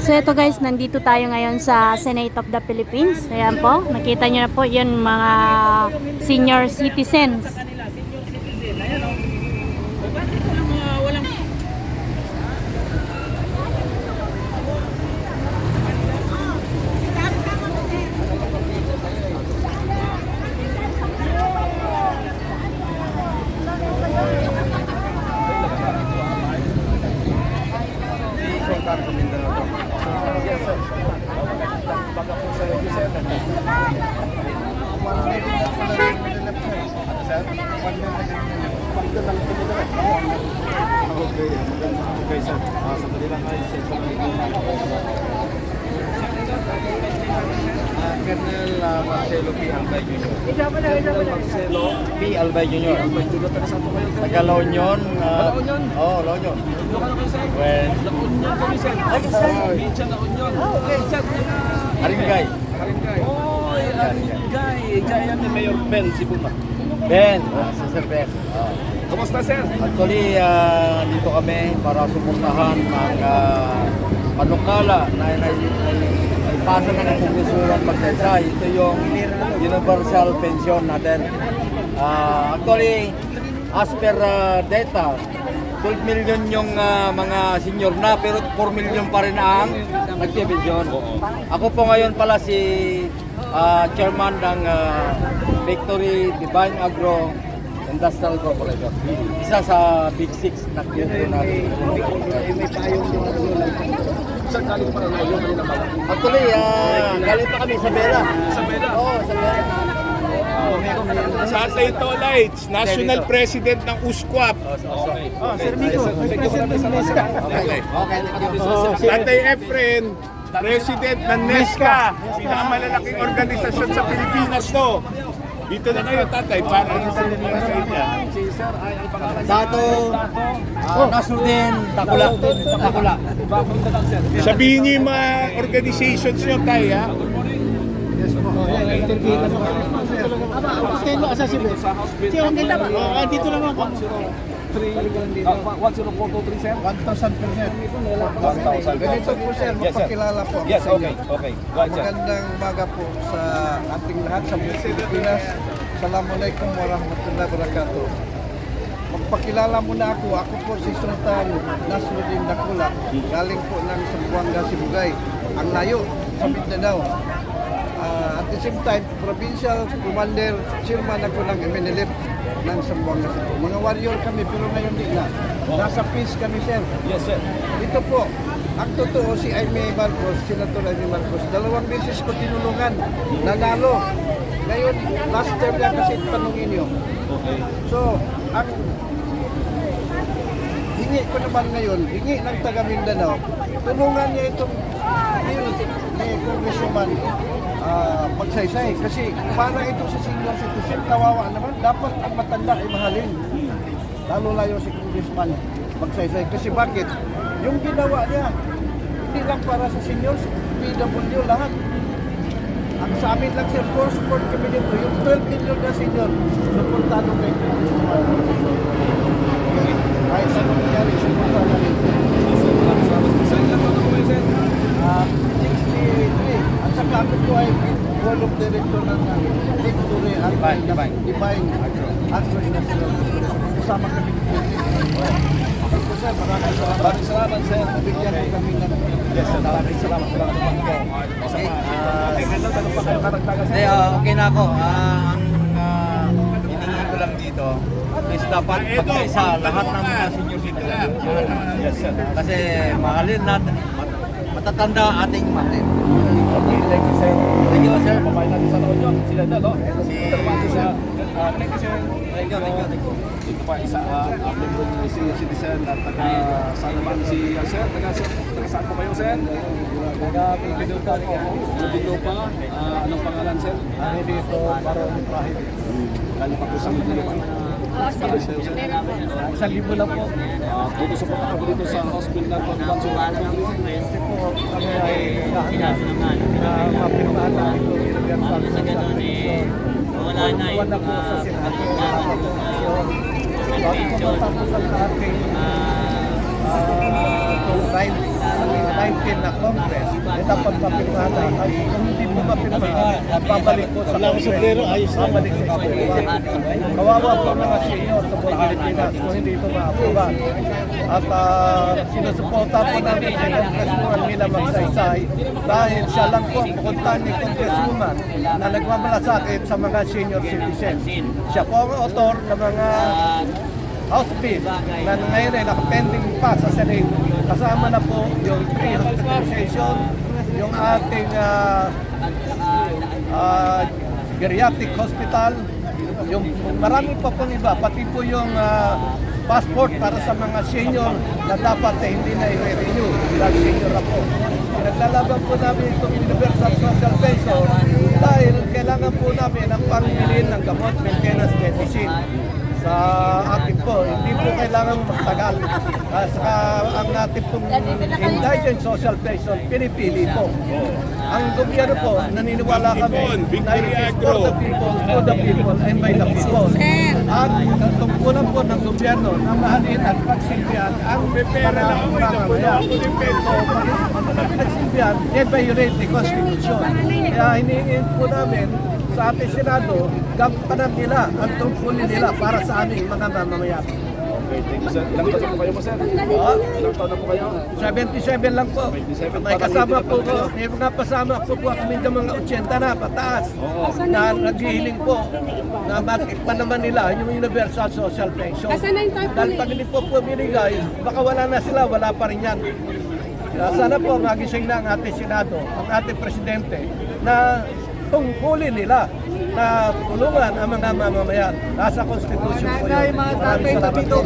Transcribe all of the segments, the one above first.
So ito guys, nandito tayo ngayon sa Senate of the Philippines. Ayan po, nakita nyo na po yun mga senior citizens. kanila, senior citizen. Ayan o. O bakit walang mga walang... Okay, sir. Ah, sandali lang kayo. Sir, Ah, Colonel ah, Marcelo P. Albay Jr. Colonel Marcelo P. Albay Jr. Albay Jr. Taga saan po kayo? Taga La Union. ah, La Union? Oo, La Union. Lokal kayo La Union kami sir. Ay, sir. Minsan La Union. Okay. Sir, Aringay. Karingkay. Oh, Karingkay. Kaya ni Mayor Ben Sibuma. Ben. Ah, si Sir Ben. Ah. Kumusta sir? Actually, ah, dito kami para suportahan ang uh, panukala na na ng Kongresuran Magsaysay. Ito yung universal pension natin. Ah, actually, as per ah, data, 12 million yung ah, mga senior na pero 4 million pa rin ang nagpipensyon. Ako po ngayon pala si ah, chairman ng ah, Victory Divine Agro Industrial Corporation. Isa sa Big Six na natin. May payong yung Saan galing pa na yung kanina ba? Actually, ah, galing pa kami sa Bela. Isabela. Oo, sa Bela. Sa Ito Lights, National. President ng USQUAP. Okay. Oh, Sir Miko, Thank you maraming salamat. Okay. You. Tatay Efren, President ng NESCA, pinakamalalaking organisasyon sa Pilipinas to. Dito na kayo, tatay, para sa inyo sa inyo. Si sir ay ang pangalan. Dato, ah, Nasruddin, Takula. Takula. Na lang sir? Sabihin niyo yung mga organizations nyo, tay, ha? Sa hospital. Ah, dito naman po. 10423 sir? 1,000%. Ganito po sir, Yes, sir. magpakilala po. Yes, okay, okay. Go ahead, sir. Magandang umaga po sa ating lahat sa Pilipinas. Assalamualaikum warahmatullahi wabarakatuh. Magpakilala muna ako. Ako po si Sultan Nasruddin Dakula. Galing po ng Sambuanga, Sibugay. Ang layo sa Mindanao. Ah, at the same time, Provincial Commander, Chairman ako ng MNLF ng Sambuanga. Mga warrior kami, pero ngayon di na. Nasa peace kami, sir. Yes, sir. Ito po, ang totoo si Aimee Marcos, Senator Aimee Marcos, dalawang beses ko tinulungan, nanalo. Ngayon, last term na kasi tanungin niyo. Okay. So, ang hingi ko naman ngayon, hingi ng taga Mindanao, tulungan niya itong bill ni Congresswoman ah, Magsaysay. Kasi para ito sa senior citizen, kawawa naman, dapat ang matanda ay mahalin. Lalo layo si Congressman Magsaysay. Kasi bakit? Yung ginawa niya, hindi lang para sa seniors, PW lahat. Ang sa amin lang sir, for support kami dito, yung 12 million na senior, supportado kay. Kahit anong nangyari, supportado sir? Ah, 63. At saka ako po ay Hall of Director ng uh, Victory at Divine, Agro Corporation. Kasama kami po sir, maraming salamat. Maraming salamat, sir. Nabigyan ko kami ng Yes, sir. Maraming salamat. Salamat po. Okay. ah, Okay, tanong pa kayo sir. ah, okay na ako. Ah, ang uh, hinihingi ko lang dito is dapat magkaisa lahat ng mga senior citizen. Yes, sir. Kasi mahalin natin, mat- matatanda ating mahalin. Okay, thank you, sir. Thank you, sir. Papayin natin sa noon yun. Sila na, no? Si. Ah, Thank you, sir. Thank you, thank you, thank you. Ito pa isa uh, ating uh, senior citizen at taga saan naman si uh, sir? Taga, taga saan po kayo, sir? Taga Pipinupa po. Pipinupa. Uh, anong pangalan, sir? Ano dito? Baron Ibrahim. Galing pa po sa Pipinupa. Isang libo lang po. Uh, dito sa punta ko dito sa hospital ng Consulat. Kasi po kami ay hinahanap na mapinuhaan ng Universal Social Pension. Wala na po sa Senado na pension. Bago po matapos ang ating full time, 19 na Congress, eh dapat mapirmahan na. Ay, kung hindi po mapirmahan, babalik po sa Congress. Babalik sa Congress. Kawawa po mga senior sa buong Pilipinas kung hindi ito ma-aproban. At uh, sinusuporta po namin si Congresswoman Mila Magsaysay dahil siya lang po ang pukuntan ni Congresswoman na nagmamalasakit sa mga senior citizens. Siya po ang author ng mga House Bill na ngayon ay nakapending pa sa Senate. Kasama na po yung free hospitalization, yung ating ah, ah, geriatric hospital, yung marami pa pong iba, pati po yung ah, passport para sa mga senior na dapat eh, hindi na i-renew dahil senior ako. Naglalaban po namin itong universal social pension dahil kailangan po namin ang pangbilin ng gamot, maintenance, medicine sa atin po. Hindi po kailangan magtagal. Uh, saka ang ating pong indigent social pension, pinipili po. Ang gobyerno po, naniniwala kami na it is for the people, for the people, and by the people. At tungkulan po ng gobyerno na mahalin at pagsilbihan ang mga mamamayan. So, pag pinagsilbihan, yan violate the Constitution. Kaya hinihingin po namin sa ating Senado, gampanan nila ang tungkulin nila para sa aming mga mamamayan. Okay, thank you sir. Ilang taon na po kayo mo sir? Ah, Ilang taon na po kayo? 77 lang po. 77, May kasama po ko, na po may mga kasama po po kami ng mga 80 na pataas na naghihiling po na matikpan naman nila yung universal social pension. Dahil pag hindi po po binigay, baka wala na sila, wala pa rin yan. Sana po magising na ang ating Senado, ang ating Presidente, na tungkulin nila na tulungan ang mga mamamayan. Nasa Constitution po yun. Maraming salamat po.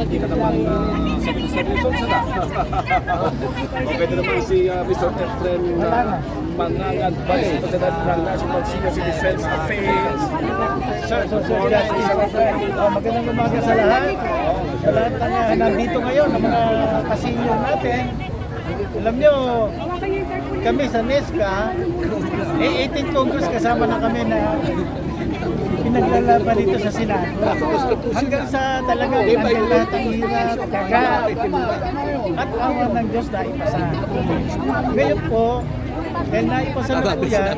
Hindi ka naman uh, sabi sa Wilson sila. okay, ito naman si uh, Mr. Efren uh, Manangan, Vice President ng National Senior Citizens Affairs. Sir. Sir Efren. Oh, magandang umaga sa lahat. Sa lahat na nandito ngayon, ng mga kasinyo natin. Alam nyo, kami sa NESCA, eh 18 Congress kasama na kami na pinaglalaban dito sa Senado. Hanggang sa talagang hanggang lahat ang hirap, kaga, at awa ng Diyos na ipasa. Ngayon po, dahil naipasa na po yan,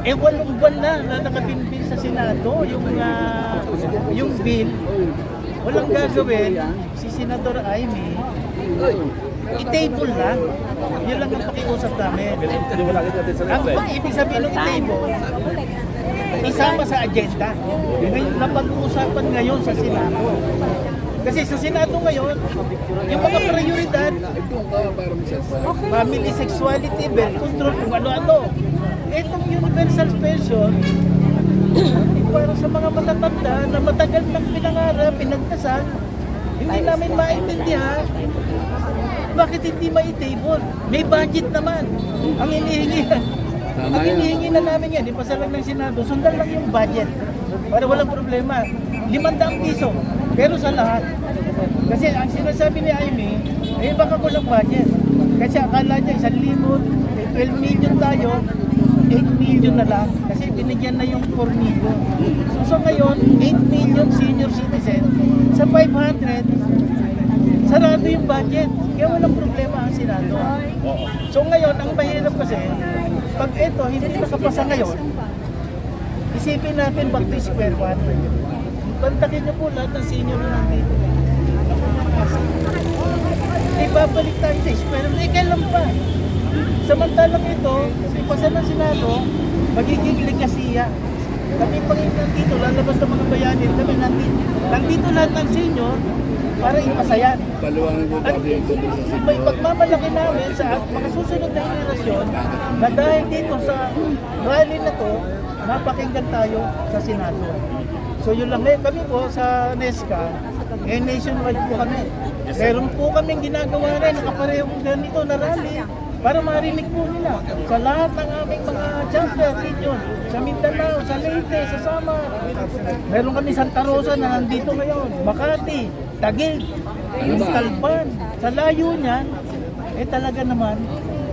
eh walong buwan na na nakatimbin sa Senado yung ah, yung bill. Walang gagawin si Senador Amy. I-table lang. Yun lang ang pakiusap namin. Ang pang ibig sabihin ng i-table, isama sa agenda. Ngayon, napag-uusapan ngayon sa Senado. Kasi sa Senado ngayon, yung mga prioridad, family sexuality, birth control, kung ano-ano. Itong universal pension, para sa mga matatanda na matagal nang pinangarap, pinagdasal, hindi namin maintindihan bakit hindi ma-table? May budget naman. Ang hinihingi, ang hinihingi na namin yan, ipasa lang ng Senado, sundan lang yung budget. Para walang problema. Limandang piso. Pero sa lahat. Kasi ang sinasabi ni Amy, eh baka kulang budget. Kasi akala niya isang limot, eh, 12 million tayo, 8 million na lang. Kasi binigyan na yung 4 million. So, so ngayon, 8 million senior citizen sa 500, sarado yung budget. Kaya walang problema ang Senado. So ngayon, ang mahirap kasi, pag ito hindi nakapasa ngayon, isipin natin back to square one. Bantakin niyo po lahat ng senior na nandito. Eh, babalik tayo sa square one. Eh, kailan pa? Samantalang ito, ipasa ng Senado, magiging legasiya. Kami pag nandito, lalabas ng mga bayanin, kami nandito, nandito lahat ng senior para ipasa yan. At may pagmamalaki namin sa mga susunod na henerasyon na dahil dito sa rally na to, mapakinggan tayo sa Senado. So yun lang ngayon kami po sa NESCA, eh nationwide po kami. Meron po kaming ginagawa rin, nakaparehong ganito na rally para marinig po nila sa lahat ng aming mga chapter region, sa Mindanao, sa Leyte, sa Samar. Meron kami Santa Rosa na nandito ngayon, Makati, Taguig, yung Talban. Sa layo niyan, eh talaga naman,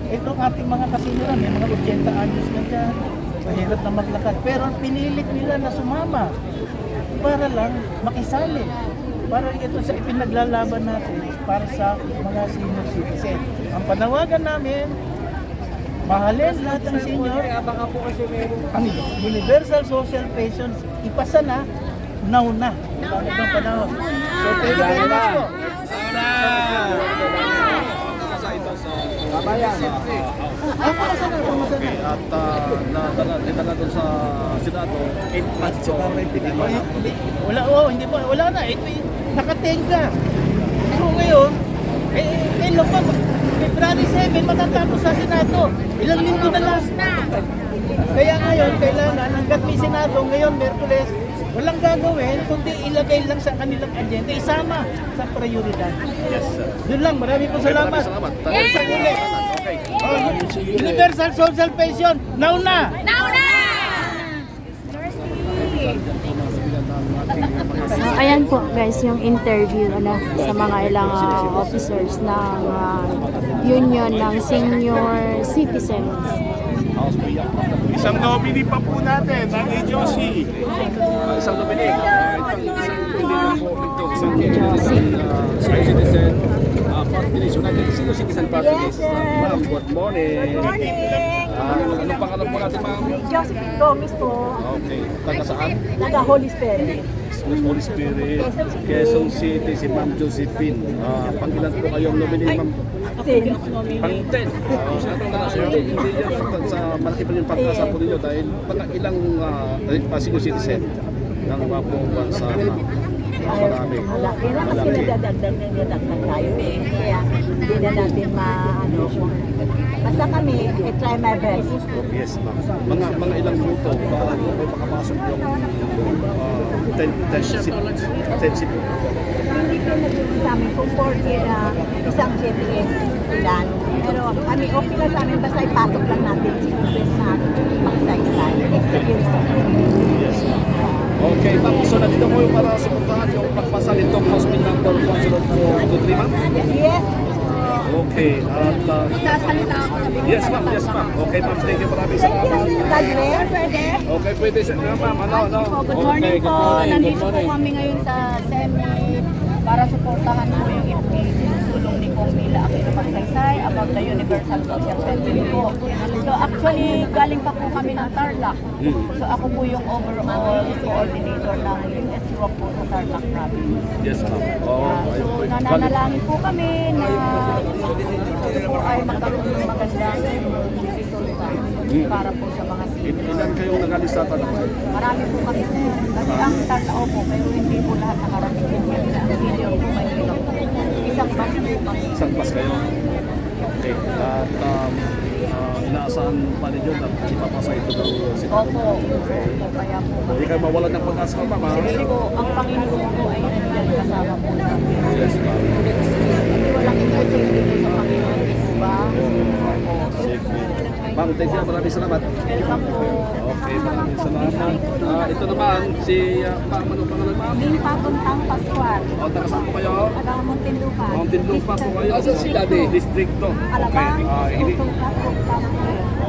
itong ating mga kasinuran, may mga 80 anyos na dyan, mahirap na maglakad. Pero pinilit nila na sumama para lang makisali. Parang ito sa ipinaglalaban natin para sa mga senior citizen. Ang panawagan namin, mahalin lahat ng senior. Ang Universal Social Pension, ipasa na, now na. Wala na panahon. So, thank you very much po. Sa ito sa Kabayan. Okay, at uh, nadala, nadala doon sa Senado, 8 months so, wala, oh, hindi pa, wala na. Ito, eh, nakatenga. So ngayon, eh, eh, kailan pa? February 7, matatapos sa Senado. Ilang linggo na lang. Kaya ngayon, hanggat may Senado, ngayon, Merkules, walang gagawin, kundi ilagay lang sa kanilang agenda, isama sa prioridad. yes sir. Yun lang, marami po salamat. Maraming salamat. Hanggang sa. Okay. Oh, Universal Social Pension, now na! So, ayan po guys yung interview ano, sa mga ilang ah, officers ng ah, union ng senior citizens. Isang nominee pa po natin, Nanay Josie. Uh, isang uh, isang uh, citizen, uh, party United Senior Citizen Party List. Ma'am, good morning. Ah, anong pangalan po natin, ma'am? Josephine Gomez po, Okay, taga saan? naga Holy Spirit. Holy Spirit, Quezon City, si Ma'am Josephine. Ah, pangilan po kayong nominee, ma'am? Sin. Pang-10. Uh, sa ating taas, hindi, hindi yan sa malaki pa yung pagkasa po ninyo dahil mga ilang uh, senior citizen ng mga buong bansa na uh, marami. Malaki na kasi nadadagdag na nadagdag tayo eh. Kaya hindi na natin maano kung Basta kami, I try my best. Yes, ma'am. Mga mga ilang minuto para may makapasok yung uh, 10 10 seat. 10 seat. Hindi ko nagiging sa amin kung 40 na isang GPS ilan. Pero kami okay lang sa amin basta ipasok lang natin. Experience. Yes, ma'am. Okay, ma'am. So, nandito po yung para sumuntahan yung pagpasa nitong House Bill number 10223, ma'am. Yes. Okay, at uh, Sasalita ako. yes, ma'am. Yes, ma'am. Okay, ma'am. Thank you maraming Thank you. salamat. Bless. Pwede? Okay, pwede. Uh, ma'am, ano, ano? Good morning po. Nandito po kami ngayon sa SEMI para suportahan po yung ipinulong ni Kong Mila Aquino Magsaysay about the Universal Social Pension po. So actually, galing pa po kami ng Tarlac. So ako po yung overall coordinator ng US Rock po sa Tarlac Province. Yes, ma'am. Oh, Ah, so nananalangin po kami na ito po ay magkaroon ng magandang resulta para po sa mga Il- seniors. Ilan kayong nagalisata naman? Marami po kami. Kasi ang Tarlao po, pero hindi po lahat nakarating din. Ang senior po may ilang. Isang bus po kami. Isang bus kayo. Okay. At um, uh, inaasahan pa ninyo na ipapasa ito ng Senado. Opo. Opo, kaya po Hindi kayo mawalan ng pag-asa, ma'am. ha? Sige po, ang Panginoon po ay nandiyan kasama po. Yes, ma'am. Walang imposible po sa Panginoon, di po ba? Opo. Sige. Ma'am, thank you. Maraming salamat. Welcome po. Okay, maraming salamat. Ah, ito naman, si uh, ma'am, anong pangalan, ma'am? Ling Paguntang Pascual. O, taga saan po kayo? Alam mo, Tindupan. Mountain Lupa po kayo. Asan si Daddy? Distrito. Alam Okay. Ah, hindi.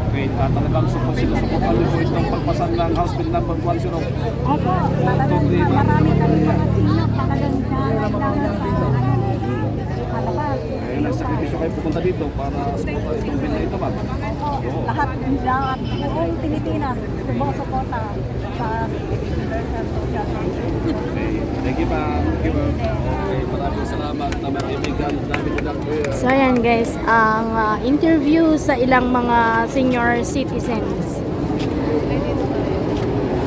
Okay, uh, talagang support sila sa po itong pagpasan ng House Bill number 10. Opo, talagang marami kami mga sinap, magaganda, kailangan sa palabas. Kaya pupunta dito para suporta itong bill na ito, ma'am. Oo. Lahat ng lahat, buong Pilipinas, sumusuporta sa Universal Social. Okay. Thank you, ma'am. Thank you, ma'am. Okay, maraming salamat na mga kaibigan namin ko lang. So ayan guys, ang ah, interview sa ilang mga senior citizens.